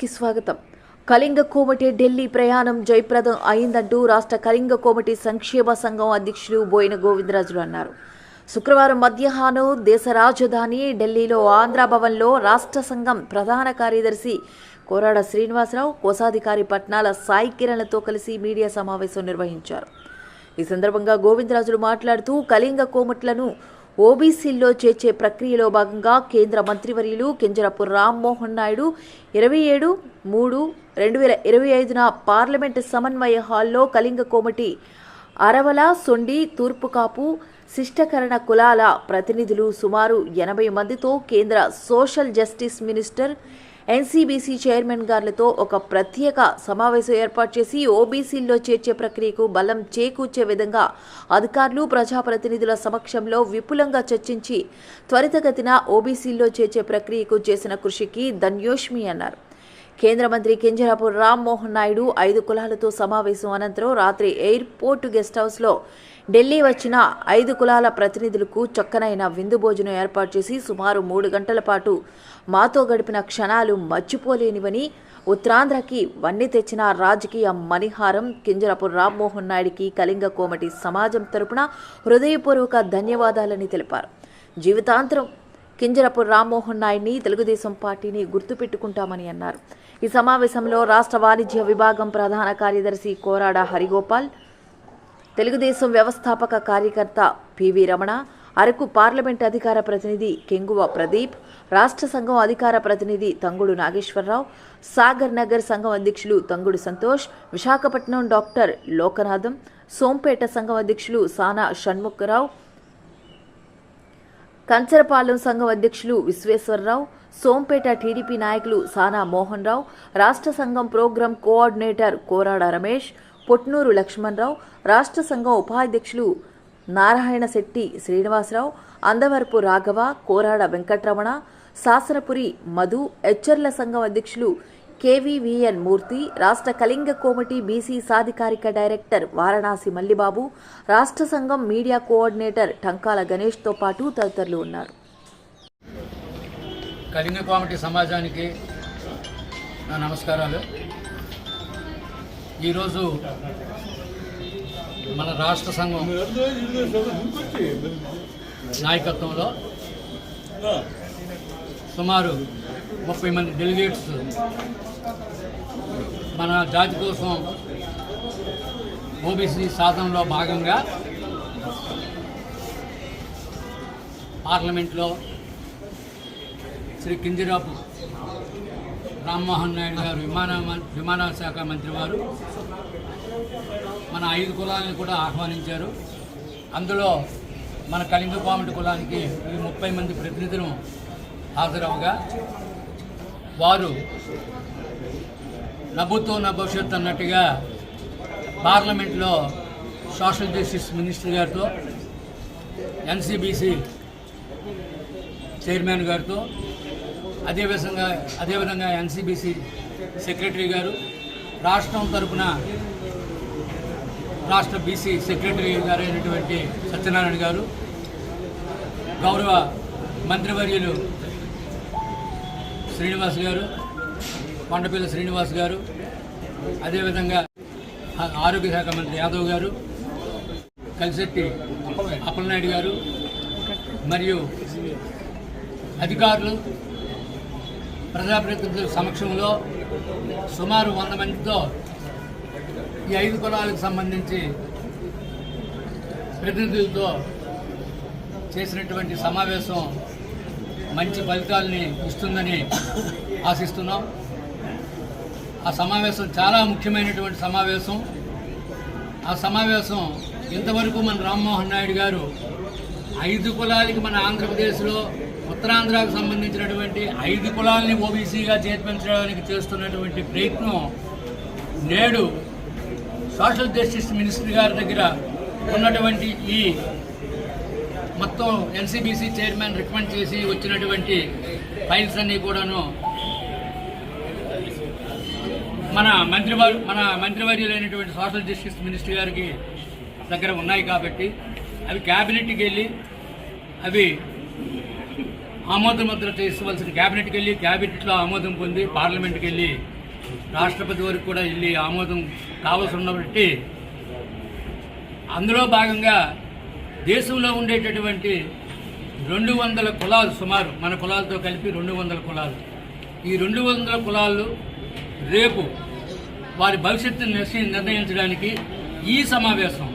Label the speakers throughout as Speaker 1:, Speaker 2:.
Speaker 1: కి స్వాగతం. కళింగ కోమటి ఢిల్లీ ప్రయాణం జయప్రదం అయిందంటూ రాష్ట్ర కళింగ కోమటి సంక్షేమ సంఘం అధ్యక్షులు బోయిన గోవిందరాజులు అన్నారు. శుక్రవారం మధ్యాహ్నం దేశ రాజధాని ఢిల్లీలో ఆంధ్ర భవన్లో రాష్ట్ర సంఘం ప్రధాన కార్యదర్శి కోరాడ శ్రీనివాసరావు కోశాధికారి పట్నాల సాయి కిరణ్లతో కలిసి మీడియా సమావేశం నిర్వహించారు. ఈ సందర్భంగా గోవిందరాజులు మాట్లాడుతూ కళింగ కోమట్లను ఓబీసీల్లో చేర్చే ప్రక్రియలో భాగంగా కేంద్ర మంత్రివర్యులు కింజరపు రామ్మోహన్ నాయుడు ఇరవై ఏడు మూడు రెండు వేల ఇరవై ఐదున పార్లమెంటు సమన్వయ హాల్లో కళింగ కోమటి అరవల సొండి తూర్పుకాపు శిష్టకరణ కులాల ప్రతినిధులు సుమారు ఎనభై మందితో కేంద్ర social justice minister NCBC chairman గార్లతో ఒక ప్రత్యేక సమావేశం ఏర్పాటు చేసి ఓబీసీల్లో చేర్చే ప్రక్రియకు బలం చేకూర్చే విధంగా అధికారులు ప్రజాప్రతినిధుల సమక్షంలో విపులంగా చర్చించి త్వరితగతిన ఓబీసీల్లో చేర్చే ప్రక్రియకు చేసిన కృషికి ధన్యోష్మి అన్నారు. కేంద్ర మంత్రి కింజరాపు రామ్మోహన్ నాయుడు ఐదు కులాలతో సమావేశం అనంతరం రాత్రి ఎయిర్పోర్ట్ గెస్ట్ హౌస్లో ఢిల్లీ వచ్చిన ఐదు కులాల ప్రతినిధులకు చక్కనైన విందు భోజనం ఏర్పాటు చేసి సుమారు మూడు గంటల పాటు మాతో గడిపిన క్షణాలు మర్చిపోలేనివని ఉత్తరాంధ్రకి వన్ని తెచ్చిన రాజకీయ మణిహారం కింజరపు రామ్మోహన్ నాయుడికి కళింగ కోమటి సమాజం తరపున హృదయపూర్వక ధన్యవాదాలని తెలిపారు. జీవితాంతరం కింజరపు రామ్మోహన్ నాయుడిని తెలుగుదేశం పార్టీని గుర్తుపెట్టుకుంటామని అన్నారు. ఈ సమావేశంలో రాష్ట్ర వాణిజ్య విభాగం ప్రధాన కార్యదర్శి కోరాడ హరిగోపాల్ తెలుగుదేశం వ్యవస్థాపక కార్యకర్త పివి రమణ అరకు పార్లమెంట్ అధికార ప్రతినిధి కెంగువ ప్రదీప్ రాష్ట్ర సంఘం అధికార ప్రతినిధి తంగుడు నాగేశ్వరరావు సాగర్ నగర్ సంఘం అధ్యక్షులు తంగుడు సంతోష్ విశాఖపట్నం డాక్టర్ లోకనాథం సోంపేట సంఘం అధ్యక్షులు సానా షణ్ముఖరావు కంచరపాలెం సంఘం అధ్యక్షులు విశ్వేశ్వరరావు సోంపేట టీడీపీ నాయకులు సానా మోహన్ రావు రాష్ట్ర సంఘం ప్రోగ్రాం కోఆర్డినేటర్ కోరాడ రమేష్ పొట్నూరు లక్ష్మణరావు రాష్ట్ర సంఘం ఉపాధ్యక్షులు నారాయణ శెట్టి శ్రీనివాసరావు అందవరపు రాఘవ కోరాడ వెంకట్రమణ శాసనపురి మధు హెచ్చర్ల సంఘం అధ్యక్షులు కేవీవీఎన్ మూర్తి రాష్ట్ర కళింగ కోమటి బీసీ సాధికారిక డైరెక్టర్ వారణాసి మల్లిబాబు రాష్ట్ర సంఘం మీడియా కోఆర్డినేటర్ టంకాల గణేష్తో పాటు తదితరులు ఉన్నారు.
Speaker 2: కళింగ కోమటి సమాజానికి నా నమస్కారాలు. ఈరోజు మన రాష్ట్ర సంఘం నాయకత్వంలో సుమారు ముప్పై మంది డెలిగేట్స్ మన జాతి కోసం ఓబీసీ సాధనలో భాగంగా పార్లమెంట్లో శ్రీ కింజరాపు రామ్మోహన్ నాయుడు గారు విమాన విమానాల శాఖ మంత్రి వారు మన ఐదు కులాలను కూడా ఆహ్వానించారు. అందులో మన కళింగ కులానికి ఈ ముప్పై మంది ప్రతినిధులు హాజరవగా వారు నవ్వుతూ నా భవిష్యత్తు అన్నట్టుగా పార్లమెంట్లో సోషల్ జస్టిస్ మినిస్టర్ గారితో ఎన్సీబీసీ చైర్మన్ గారితో అదేవిధంగా అదేవిధంగా ఎన్సీబీసీ సెక్రటరీ గారు రాష్ట్రం తరపున రాష్ట్ర బీసీ సెక్రటరీ గారు అయినటువంటి సత్యనారాయణ గారు గౌరవ మంత్రివర్యులు శ్రీనివాస్ గారు కొండపల్లి శ్రీనివాస్ గారు అదేవిధంగా ఆరోగ్య శాఖ మంత్రి యాదవ్ గారు కలిసెట్టి అప్పలనాయుడు గారు మరియు అధికారులు ప్రజాప్రతినిధుల సమక్షంలో సుమారు వంద మందితో ఈ ఐదు కులాలకు సంబంధించి ప్రతినిధులతో చేసినటువంటి సమావేశం మంచి ఫలితాలని ఇస్తుందని ఆశిస్తున్నాం. ఆ సమావేశం చాలా ముఖ్యమైనటువంటి సమావేశం. ఆ సమావేశం ఇంతవరకు మన రామ్మోహన్ నాయుడు గారు ఐదు కులాలకి మన ఆంధ్రప్రదేశ్లో ఉత్తరాంధ్రకు సంబంధించినటువంటి ఐదు కులాలని ఓబీసీగా చేర్పించడానికి చేస్తున్నటువంటి ప్రయత్నం నేడు సోషల్ జస్టిస్ మినిస్టర్ గారి దగ్గర ఉన్నటువంటి ఈ మొత్తం ఎన్సీబీసీ చైర్మన్ రికమెండ్ చేసి వచ్చినటువంటి ఫైల్స్ అన్నీ కూడాను మన మంత్రివారు మన మంత్రివర్యులైనటువంటి సోషల్ జస్టిస్ మినిస్టర్ గారికి దగ్గర ఉన్నాయి కాబట్టి అవి క్యాబినెట్కి వెళ్ళి అవి ఆమోద ముద్ర తీసుకోవాల్సిన క్యాబినెట్కి వెళ్ళి క్యాబినెట్లో ఆమోదం పొంది పార్లమెంట్కి వెళ్ళి రాష్ట్రపతి వరకు కూడా వెళ్ళి ఆమోదం కావాల్సి ఉన్నబట్టి అందులో భాగంగా దేశంలో ఉండేటటువంటి రెండు వందల కులాలు సుమారు మన కులాలతో కలిపి రెండు వందల కులాలు. ఈ రెండు వందల కులాలు రేపు వారి భవిష్యత్తును నిర్ణయించడానికి ఈ సమావేశం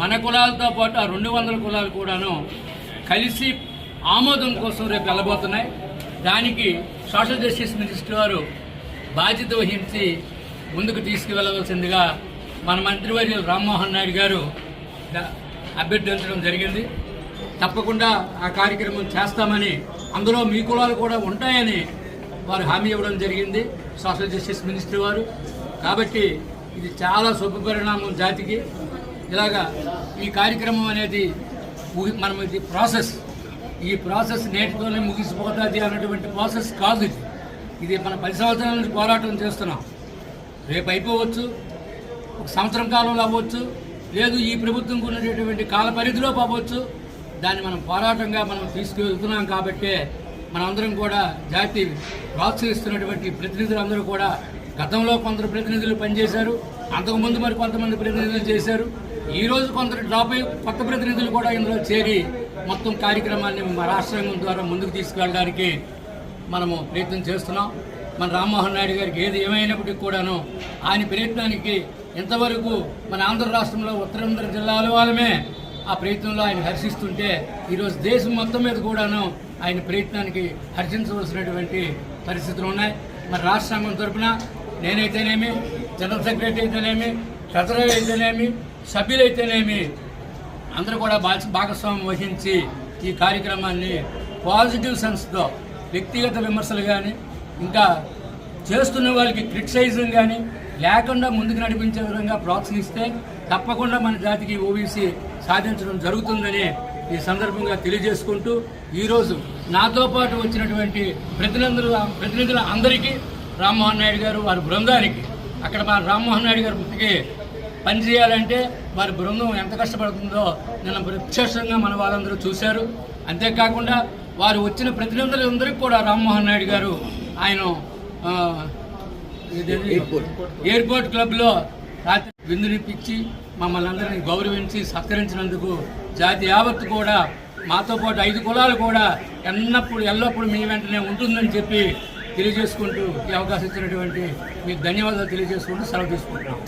Speaker 2: మన కులాలతో పాటు ఆ రెండు వందల కులాలు కూడాను కలిసి ఆమోదం కోసం రేపు వెళ్ళబోతున్నాయి. దానికి సోషల్ జస్టిస్ మినిస్టర్ వారు బాధ్యత వహించి ముందుకు తీసుకువెళ్ళవలసిందిగా మన మంత్రివర్యులు రామ్మోహన్ నాయుడు గారు అభ్యర్థించడం జరిగింది. తప్పకుండా ఆ కార్యక్రమం చేస్తామని అందులో మీ కులాలు కూడా ఉంటాయని వారు హామీ ఇవ్వడం జరిగింది. సోషల్ జస్టిస్ మినిస్టర్ వారు. కాబట్టి ఇది చాలా శుభ పరిణామం జాతికి. ఇలాగా ఈ కార్యక్రమం అనేది మనం ఇది ప్రాసెస్. ఈ ప్రాసెస్ నేటితోనే ముగిసిపోతుంది అన్నటువంటి ప్రాసెస్ కాదు ఇది. ఇది మన పది సంవత్సరాల నుంచి పోరాటం చేస్తున్నాం. రేపు అయిపోవచ్చు. ఒక సంవత్సరం కాలంలో అవ్వచ్చు. లేదు ఈ ప్రభుత్వం ఉన్నటువంటి కాల పరిధిలో పోవచ్చు. దాన్ని మనం పోరాటంగా మనం తీసుకువెళ్తున్నాం కాబట్టే మనందరం కూడా జాతి ప్రోత్సహిస్తున్నటువంటి ప్రతినిధులందరూ కూడా గతంలో కొందరు ప్రతినిధులు పనిచేశారు అంతకుముందు మరి కొంతమంది ప్రతినిధులు చేశారు. ఈ రోజు కొందరు డ్రాప్ అయ్యి కొత్త ప్రతినిధులు కూడా ఇందులో చేరి మొత్తం కార్యక్రమాన్ని మా రాష్ట్రాంగం ద్వారా ముందుకు తీసుకెళ్ళడానికి మనము ప్రయత్నం చేస్తున్నాం. మన రామ్మోహన్ నాయుడు గారికి ఏది ఏమైనప్పటికీ కూడాను ఆయన ప్రయత్నానికి ఇంతవరకు మన ఆంధ్ర రాష్ట్రంలో ఉత్తరాంధ్ర జిల్లాల వాళ్ళమే ఆ ప్రయత్నంలో ఆయన హర్షిస్తుంటే ఈరోజు దేశం మొత్తం మీద కూడాను ఆయన ప్రయత్నానికి హర్షించవలసినటువంటి పరిస్థితులు ఉన్నాయి. మరి రాష్ట్రాంగం తరఫున నేనైతేనేమి జనరల్ సెక్రటరీ అయితేనేమి ట్రెజరర్ అయితేనేమి సభ్యులైతేనేమి అందరూ కూడా భాగ- భాగస్వామ్యం వహించి ఈ కార్యక్రమాన్ని పాజిటివ్ సెన్స్తో వ్యక్తిగత విమర్శలు కానీ ఇంకా చేస్తున్న వాళ్ళకి క్రిటిసైజింగ్ కానీ లేకుండా ముందుకు నడిపించే విధంగా ప్రోత్సహిస్తే తప్పకుండా మన జాతికి ఓబీసీ సాధించడం జరుగుతుందని ఈ సందర్భంగా తెలియజేసుకుంటూ ఈరోజు నాతో పాటు వచ్చినటువంటి ప్రతినిధులు ప్రతినిధుల అందరికీ రామ్మోహన్ నాయుడు గారు వారి బృందానికి అక్కడ మా రామ్మోహన్ నాయుడు గారు పుట్టికి పని చేయాలంటే వారి బృందం ఎంత కష్టపడుతుందో నిన్న ప్రత్యక్షంగా మన వాళ్ళందరూ చూశారు. అంతేకాకుండా వారు వచ్చిన ప్రతినిధులందరికీ కూడా రామ్మోహన్ నాయుడు గారు ఆయన ఎయిర్పోర్ట్ క్లబ్లో రాత్రి విందునిపించి మమ్మల్ని అందరినీ గౌరవించి సత్కరించినందుకు జాతి యావత్తు కూడా మాతో పాటు ఐదు కులాలు కూడా ఎన్నప్పుడు ఎల్లప్పుడూ మీ వెంటనే ఉంటుందని చెప్పి తెలియజేసుకుంటూ ఈ అవకాశం ఇచ్చినటువంటి మీకు ధన్యవాదాలు తెలియజేసుకుంటూ సెలవు తీసుకుంటున్నాం.